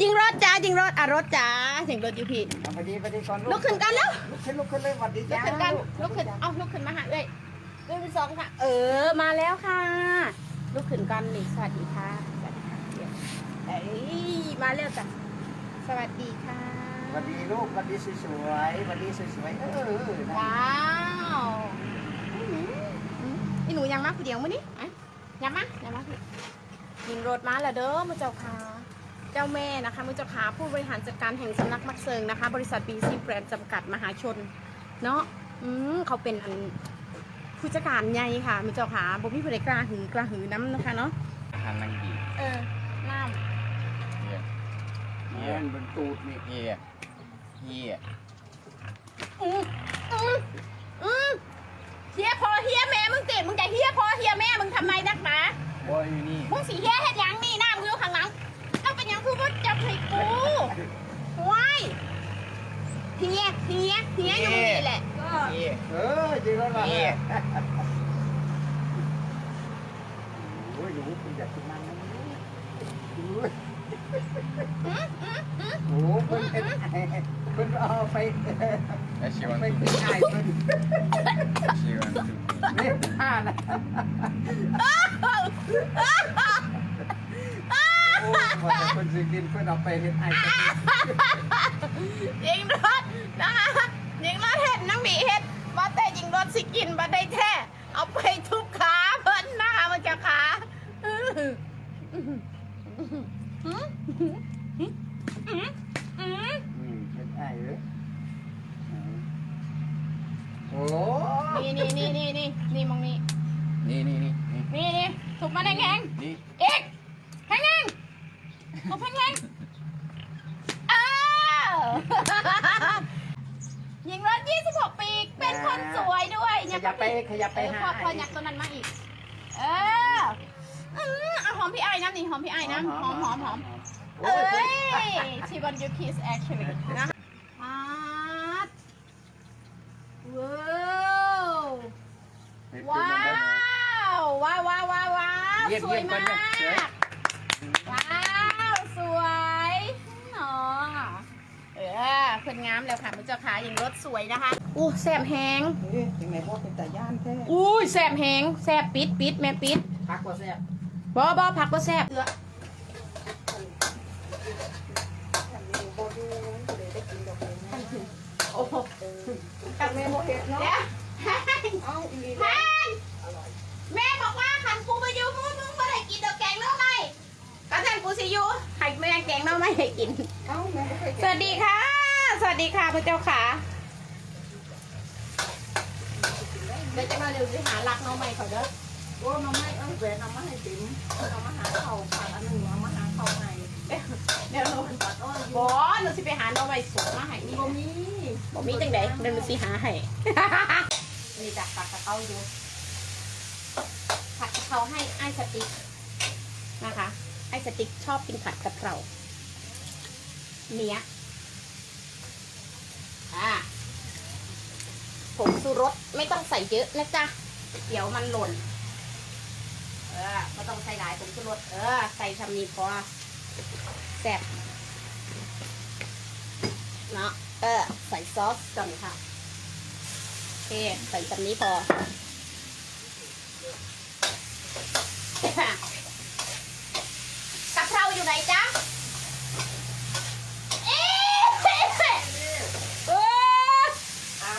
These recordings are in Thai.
ยิงรถจ้ายิงรถอะรถจ้ายิงรถอยู่พี่เอาไปดีไปดีก่อนลุกขึ้นกันแล้วลุกขึ้นลุกขึ้นเลยหวัดดีลุกจ้าขึ้นกันลุกขึ้นเอาลุกขึ้นมาหาเลยลุกขึ้นสองค่ะ เออมาแล้วค่ะลุกขึ้นกันนี่สวัสดีค่ะสวัสดีค่ะเดี๋ยวเอ้ยมาแล้วจ้ะสวัสดีค่ะหวัดดีลูกหวัดดีสวยๆหวัดดีสวยๆเออนะว้าวอื้อหืออื้อนี่หนูยังมาผู้เดียวมั้ยนี่อะยังมายังมาพี่ยิงรถมาแล้วเด้อมือเจ้าค่ะเจ้าแม่นะคะมือเจ้าค่ะผู้บริหารจัดการแห่งสำนักมักเซิงนะคะ บริษัทบีซีแบรนด์จำกัดมหาชน เนาะอืมเขาเป็นอันผู้จัดการใหญ่ค่ะมือเจ้าค่ะบ่มีผู้ใดกล้าหือกล้าหือน้ำนะคะเนาะทางนั่งดีเออน้เฮียแม่นบนตูดนี่เฮียเฮียำอืมอืมอืมเฮียพอเฮียแม่มึงเจ็บมึงจะเฮียพอเฮียแม่มึงทำไมนักหนาบอยอยู่นี่ มึงสีเฮียเฮ็ดหยังนี่หน้ามึงอยู่ข้างหลังต้องเป็นหยังคือว่าจับให้กูว้ายเฮีย เฮียยอยู่นี่แหละเฮียเออจริงแล้วล่ะฮียโอ้ยหนูคุณอยากกินมันนะโอ้ยอืมอืมอืมโอ้เพิ่นเป็นเพิ่นเอาไปแล้วชิวันไปตุกินไอ้เพิ่นชิวันตุนี่ท่านะโอ้ยว่าแต่เพิ่นสิกินเพิ่นเอาไปเฮ็ดไอ้เพิ่นยิงรถ นะคะยิงรถเห็ดนังหมีเห็ดมาแต่ยิงรถสิกินมาได้แท้ เอาไปทุบขาเพิ่นนะคะมันจะขาอื้อหืออื้อหืออื้อหืออื้อหือ อืมเฮ็ดไอ้เอ้ยโอ้ นี่นี่นี่นี่นี่นี่มองนี่ นี่นี่นี่นี่ นี่นี่ถูกมาแดงแดง นี่ ๆอีกแห้งแห้งถูกแห้งแห้งเออ ยิงรถ26 ปี เป็นคนสวยด้ว ยขยับไปขยับไปเออหาพอพอยักตัวนั้นมาอีก เอออืมเอาหอมพี่ไอ้น้ำนี่หอมพี่ไอ้น้ำหอมหอมหอมโอ้เอ้ยย she want you kiss actually นะอาร์ตว้าวว้าวว้าวว้าวว้าวว้าวเยี่ยมสวยเยี่ยมมาเยี่ยมเยี่ยมกว้าวสวยเนาะเออเพิ่นงามแล้วค่ะมุเจ้าขาอย่างรถสวยนะคะ อู้แซมแหงนี่ยังไงพ่อเป็นตาย่านแท้อุ้ยแซมแหงแซบปิดปิดแม่ปิดพักว่าแซ่บบ่บ่ผักบ่แซบโอ้โหตักแม่โมเห็ดเนาะเดี๋ยวเอาอีหลีแพนแม่บอกว่าขันกูไปอยู่มึงมึงไม่ได้กินดอกแกงหน่อไม้ก็แทนกูสิอยู่ให้แม่แกงหน่อไม้ให้กิน เอาแม่ไม่เคยสวัสดีค่ะ สวัสดีค่ะพระเจ้าขาเดี๋ยวจะมาเร็วสิหาลักหน่อไม้เขาเด้อโอ้น้ำไม่เอาแหวนเอามาให้ติ๋มเอามาหาเข่าปากอันหนึ่งเอามาหาเข่าในเดี๋ยวหนูปัดอ้อยบอหนูสิไปหาหน่อไม้สดมาให้นี่บ่มีบ่มีจังไดเดี๋ยวหนูสิหาให้นี่จ้ะผัดกะเพราอยู่ผัดกะเพราให้ไอ้สติ๊กนะคะ ไอ้สติ๊กชอบกินผัดกะเพราเนี้ยอ่าูรสไม่ต้องใส่เยอะนะจ๊ะเดี๋ยวมันหล่น เออไม่ต้องใส่หลายผงชูรสเออ ใส่ชำนี้พอแซ่บเนาะเออ ใส่ซอสก่อนค่ะโอเคใส่ชำนี้พอ กะเพราอยู่ไหนจ๊ะ เอ๊ะเออ เอา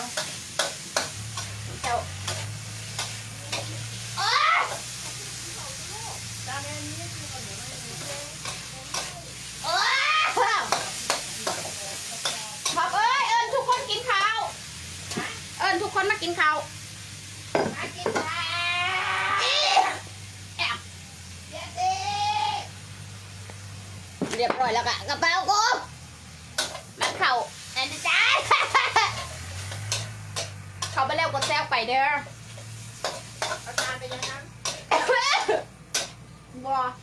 เจ้าเอ้ย ตาแม่นี้ เอ้ยบอกเอ้ย เอิญทุกคนกินข้าว เอิญทุ กคนมากินข้าวมากินข้าวอีแอบเดี๋ยวสิเรียบร้อยแล้วกะกระเป๋ากูมันเข่าแอนจ้าเขาไปแล้วกดแซวไปเด้ออาจารย์เป็นยังไงบัวกะ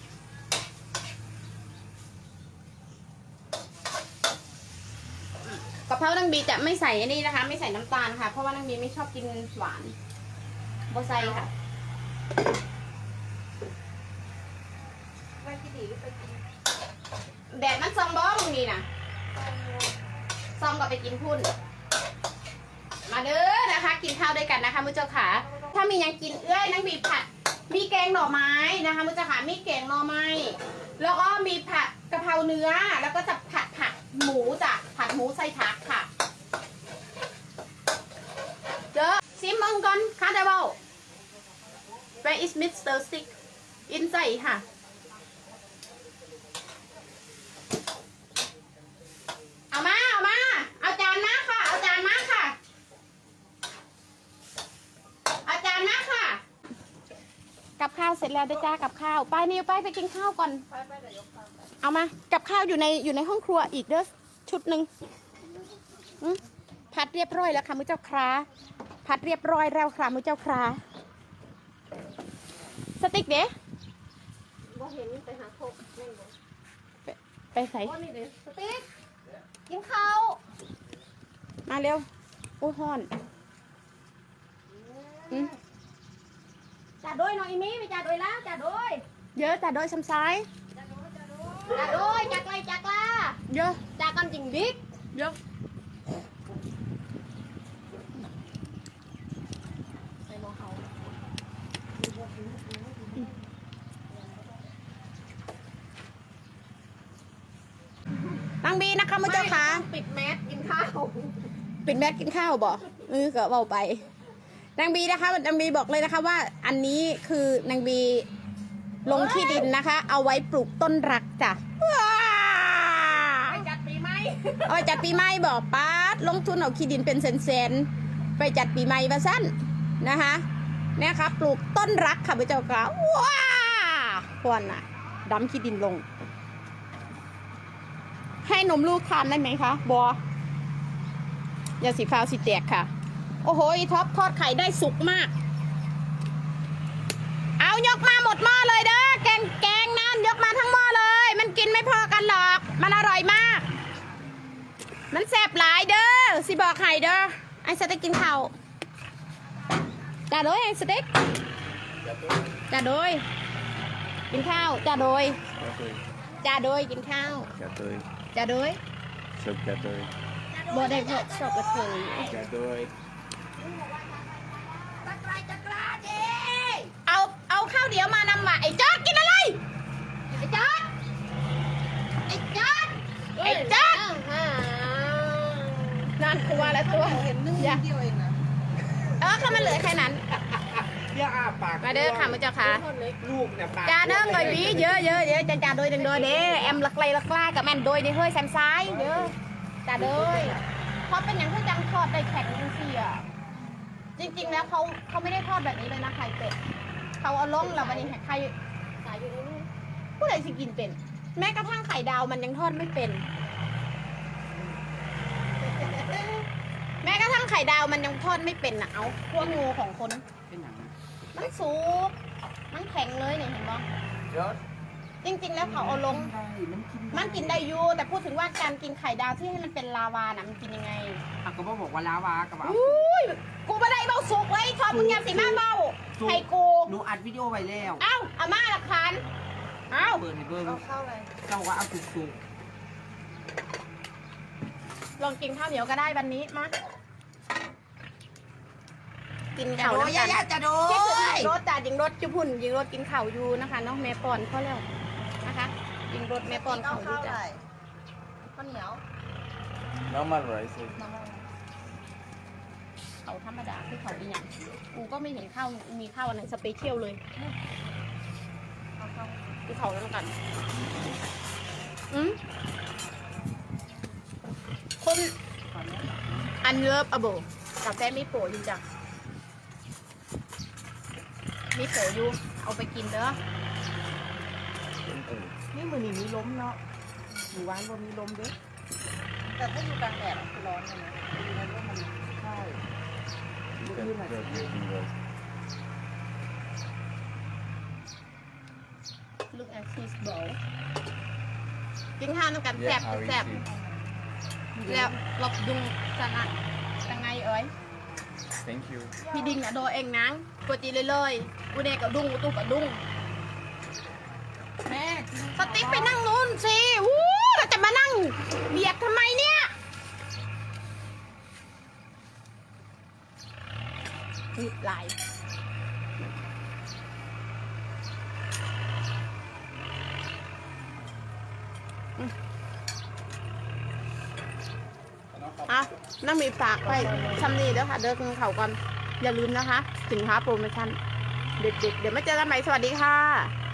เพรานางบีจะไม่ใส่อันนี้นะคะ ไม่ใส่น้ำตาลค่ะ เพราะว่านางบีไม่ชอบกินหวานบัใส่ค่ะไปกินแดดมันซองบ้องนี่นะซองก็ไปกินพุ่น มาเด้อนะคะ กินข้าวด้วยกันนะคะมุเจ้าขาถ้ามียังกินเอ้ยนังมีผัด มีแกงหน่อไม้นะคะมุเจ้าขามีแกงหน่อไม้แล้วก็มีผัดกะเพราเนื้อ แล้วก็จะผัดผักหมูจ้ะ หมูใส่ผักค่ะเด้อซิมเมังก่อนคาดาเบล Where is Mr. Stick inside ค่ะ เอามา เอามา เอาจานมาค่ะ เอาจานมาค่ะ เอาจานมาค่ะ กับข้าวเสร็จแล้วเด้อจ้ากับข้าวไปนิวไปไปกินข้าวก่อน ไปไปเดี๋ยวยกข้าวไปเอามา กับข้าวอยู่ในอยู่ในห้องครัวอีกเด้อ ชุดหนึ่งอืมพัดเรียบร้อยแล้วค่ะมือเจ้าคราพัดเรียบร้อยแล้วค่ะมือเจ้าคราสติ๊กเด้บ่เห็นไปหาโคกแม่งบ่ไปใส่ว่านี่เด้อสติ๊กกินข้าวมาเร็วโอ้ยฮ้อนอืมจ่าด้วยน้องอีมี่ไปจ่าด้วยแล้วจ่าด้วยเยอะแต่โดยซ้ำซ้ายจ่าด้วยจักไรจักล่าเยอะจ่ากันจริงบิ๊กเยอะ ไปมองเขาตังบีนะคะมือเจ้าขาปิดแมสกินข้าว ปิดแมสกินข้าวบ่เออก็เบาไปนางบีนะคะนางบีบอกเลยนะคะว่า อันนี้คือนางบีลงที่ดินนะคะ เอาไว้ปลูกต้นรักจ้ะว้า ไปจัดปีใหม่ เอาไปจัดปีใหม่บอกป้าดลงทุนเอาขี้ดินเป็นแสนๆไปจัดปีใหม่มาสั้นนะคะเนี่ยค่ะปลูกต้นรักค่ะพระเจ้าค่ะว้าควรน่ะดำขี้ดินลง ให้นมลูกทานได้ไหมคะบออย่าสีฟ้าวสีแตกค่ะ โอ้โหท็อปทอดไข่ได้สุกมาก เอายกมาหมดหม้อเลยเด้อแกงแกงนั่นยกมาทั้งหม้อเลย มันกินไม่พอกันหรอก มันอร่อยมาก มันแซ่บหลายเด้อสิ บอกไข่เด้อไอ้สเต็กกินข้าวจ่าโดยไอ้สเต็กจ่าโดยกินข้าวจ่าโดย Gâteau. จ่าโดยกินข้าว Gâteau. จ่าโดย Chop gâteau. บ่ได้พวกชอบกระเทย Gâteau. จักไรจักราเด้เอาเอาข้าวเดียวมานำมาไอ้จอดกินอะไรไอ้จอดไอ้จอดไอ้จอด นั่นตัวแล้วตัวเห็นนึ่งอย่าเดียวเองนะเออเขามันเหลือแค่นั้นอย่าอ้าปากมาเด้อค่ะมาเจ้าค่ะคนเล็กลูกเนี่ยปากจ่าเด้อก่อยบีเยอะเยอะเยอะจ่าจ่าโดยดังโดยเด้แอมลักไลลักล่ากับแมนโดยนี่เฮ้ยแซมซ้ายเยอะจ่าโดยเพราะเป็นอย่างที่จังทอดได้แข็งจริงๆอะจริง ๆ แล้วเขาเขาไม่ได้ทอดแบบนี้เลยนะไข่เป็ดเขาเอาล้มแล้ววันนี้ไข่ขายอยู่ในนี้ผู้ใดสิกินเป็น แม้กระทั่งไข่ดาวมันยังทอดไม่เป็น แม้กระทั่ง ไข่ดาวมันยังทอดไม่เป็นนะเอาพวกงูของคน เป็นอย่างนั้นมันสุกมันแข็งเลยเนี่ยเห็นปะยอดจริง ๆ แล้วเขาเอาลง มันกินมันกินได้อยู่แต่พูดถึงว่าการกินไข่ดาวที่ให้มันเป็นลาวาน่ะมันกินยังไงอะก็บอกว่าลาวากับว่าอุ้ยกูไม่ได้เบาสุกเลยชอบมึงอย่าสิมาเบาให้กูหนูอัดวิดีโอไว้แล้วเอ้าอาม่าหลักฐานเอ้าเบิร์นเบิร์นเอาเข้าเลยเจ้าว่าเอาสุกสุกลองกินข้าวเหนียวก็ได้วันนี้มา กินจะข้าวโดน้ำยกันยาจะโดคิดถึงยยิงรถจ่ายิงรถจุพุ่นยิงรถกินข้าวอยู่นะคะเนาะแม่ปอนเขาแล้วนะคะยิงรถแม่ปอนเอาเขาอเข้ายู่เลจ้ะยข้าวเหนียว normal rice น้ำมันเขาธรรมดาคือเขาอีหยังกูก็ไม่เห็นข้าวมีข้าวอันไหนสเปเชียลเลยเอาเข้าคือเขาแล้วกันอืมคุณอันเลิฟอะโบกาแฟมีโปรอยู่จ้ะ มีโปรอยู่เอาไปกินเด้อนี่มือนี่มีลมเนาะหมู่บ้านบ่มีลมเด้อแต่ถ้าอยู่กลางแดดอะคือร้อนเลยนะอยู่ในร่มมันใช่ You can put everything rice. look at his bowl กินข้าวน้ำกันแซ่บ Yeah, how แซ่บ easy. แล้วหลบยุงจะนะยังไงเอ้ย thank you พี่ดิงนะโดเองนังกดตีเลยเลยกูเนก็ดุ้งกูตุ้งก็ดุ้งแม่สติ๊กไปนั่งนู้นสิวู้เราจะมานั่งเบียดทำไมเนี่ยนี่ลายอืม น้ามีฝากไปชำนีแล้วค่ะ เด้อกินเขาก่อนอย่าลืมนะคะ สินค้าโปรโมชั่นเด็ดๆเดี๋ยวมาเจอกันใหม่สวัสดีค่ะ